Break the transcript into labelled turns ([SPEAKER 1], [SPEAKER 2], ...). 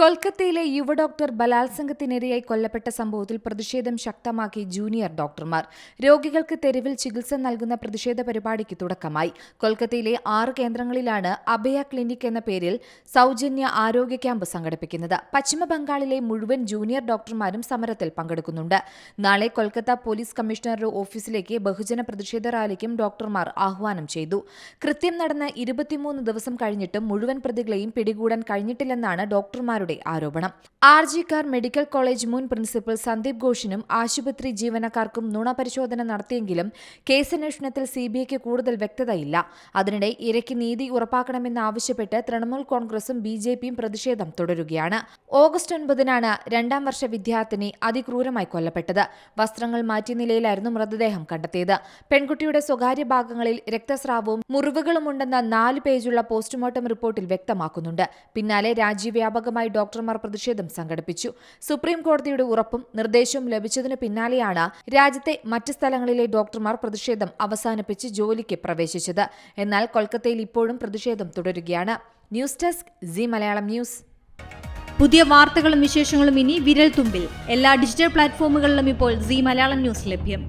[SPEAKER 1] കൊൽക്കത്തയിലെ യുവ ഡോക്ടർ ബലാത്സംഗത്തിനിരയായി കൊല്ലപ്പെട്ട സംഭവത്തിൽ പ്രതിഷേധം ശക്തമാക്കി ജൂനിയർ ഡോക്ടർമാർ. രോഗികൾക്ക് തെരുവിൽ ചികിത്സ നൽകുന്ന പ്രതിഷേധ പരിപാടിക്ക് തുടക്കമായി. കൊൽക്കത്തയിലെ ആറ് കേന്ദ്രങ്ങളിലാണ് അഭയ ക്ലിനിക് എന്ന പേരിൽ സൌജന്യ ആരോഗ്യ ക്യാമ്പ് സംഘടിപ്പിക്കുന്നത്. പശ്ചിമ ബംഗാളിലെ മുഴുവൻ ജൂനിയർ ഡോക്ടർമാരും സമരത്തിൽ പങ്കെടുക്കുന്നുണ്ട്. നാളെ കൊൽക്കത്ത പോലീസ് കമ്മീഷണറുടെ ഓഫീസിലേക്ക് ബഹുജന പ്രതിഷേധ റാലിക്കും ഡോക്ടർമാർ ആഹ്വാനം ചെയ്തു. കൃത്യം നടന്ന് ഇരുപത്തിമൂന്ന് ദിവസം കഴിഞ്ഞിട്ടും മുഴുവൻ പ്രതികളെയും പിടികൂടാൻ കഴിഞ്ഞിട്ടില്ലെന്നാണ് ഡോക്ടർമാരുടെ ആരോപണം. ആർ കാർ മെഡിക്കൽ കോളേജ് മുൻ പ്രിൻസിപ്പൽ സന്ദീപ് ഘോഷിനും ആശുപത്രി ജീവനക്കാർക്കും നുണ പരിശോധന നടത്തിയെങ്കിലും കേസന്വേഷണത്തിൽ സിബിഐക്ക് കൂടുതൽ വ്യക്തതയില്ല. അതിനിടെ ഇരയ്ക്ക് നീതി ഉറപ്പാക്കണമെന്നാവശ്യപ്പെട്ട് തൃണമൂൽ കോൺഗ്രസും ബി ജെ പിയും പ്രതിഷേധം തുടരുകയാണ്. ഓഗസ്റ്റ് ഒൻപതിനാണ് രണ്ടാം വർഷ വിദ്യാർത്ഥിനി അതിക്രൂരമായി കൊല്ലപ്പെട്ടത്. വസ്ത്രങ്ങൾ മാറ്റിയ നിലയിലായിരുന്നു മൃതദേഹം കണ്ടെത്തിയത്. പെൺകുട്ടിയുടെ സ്വകാര്യ ഭാഗങ്ങളിൽ രക്തസ്രാവവും മുറിവുകളുമുണ്ടെന്ന നാല് പേജുള്ള പോസ്റ്റ്മോർട്ടം റിപ്പോർട്ടിൽ വ്യക്തമാക്കുന്നുണ്ട്. പിന്നാലെ രാജ്യവ്യാപകമായി ഡോക്ടർമാർ പ്രതിഷേധം സംഘടിപ്പിച്ചു. സുപ്രീം കോടതിയുടെ ഉറപ്പും നിർദ്ദേശവും ലഭിച്ചതിന് പിന്നാലെയാണ് രാജ്യത്തെ മറ്റ് സ്ഥലങ്ങളിലെ ഡോക്ടർമാർ പ്രതിഷേധം അവസാനിപ്പിച്ച് ജോലിക്ക് പ്രവേശിച്ചത്. എന്നാൽ കൊൽക്കത്തയിൽ ഇപ്പോഴും പ്രതിഷേധം തുടരുകയാണ്. News desk Zee Malayalam news.
[SPEAKER 2] പുതിയ വാർത്തകളും വിശേഷങ്ങളും ഇനി വിരൽ തുമ്പിൽ എല്ലാ ഡിജിറ്റൽ പ്ലാറ്റ്ഫോമുകളിലും ഇപ്പോൾ സി മലയാളം ന്യൂസ് ലഭ്യം.